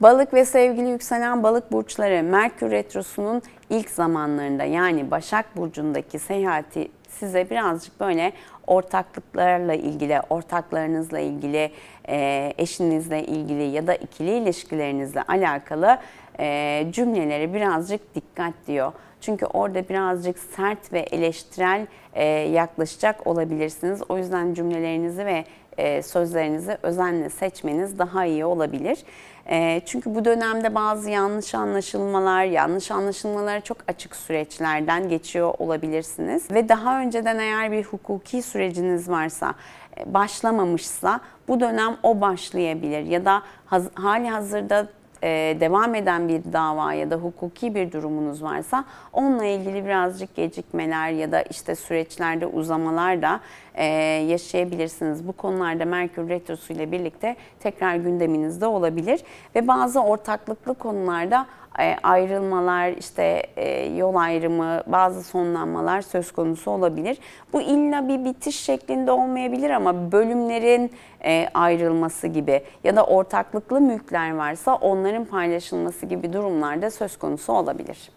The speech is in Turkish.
Balık ve sevgili yükselen balık burçları Merkür Retrosu'nun ilk zamanlarında yani Başak Burcu'ndaki seyahati size birazcık böyle ortaklıklarla ilgili, ortaklarınızla ilgili, e, eşinizle ilgili ya da ikili ilişkilerinizle alakalı e, cümleleri birazcık dikkat diyor. Çünkü orada birazcık sert ve eleştirel e, yaklaşacak olabilirsiniz. O yüzden cümlelerinizi ve sözlerinizi özenle seçmeniz daha iyi olabilir. Çünkü bu dönemde bazı yanlış anlaşılmalar, yanlış anlaşılmalara çok açık süreçlerden geçiyor olabilirsiniz. Ve daha önceden eğer bir hukuki süreciniz varsa, e, başlamamışsa bu dönem o başlayabilir. Ya da haz- hali hazırda e, devam eden bir dava ya da hukuki bir durumunuz varsa onunla ilgili birazcık gecikmeler ya da işte süreçlerde uzamalar da e, yaşayabilirsiniz. Bu konularda Merkür Retrosu ile birlikte tekrar gündeminizde olabilir ve bazı ortaklıklı konularda ayrılmalar, işte e, yol ayrımı, bazı sonlanmalar söz konusu olabilir. Bu illa bir bitiş şeklinde olmayabilir ama bölümlerin e, ayrılması gibi ya da ortaklıklı mülkler varsa onların paylaşılması gibi durumlarda söz konusu olabilir.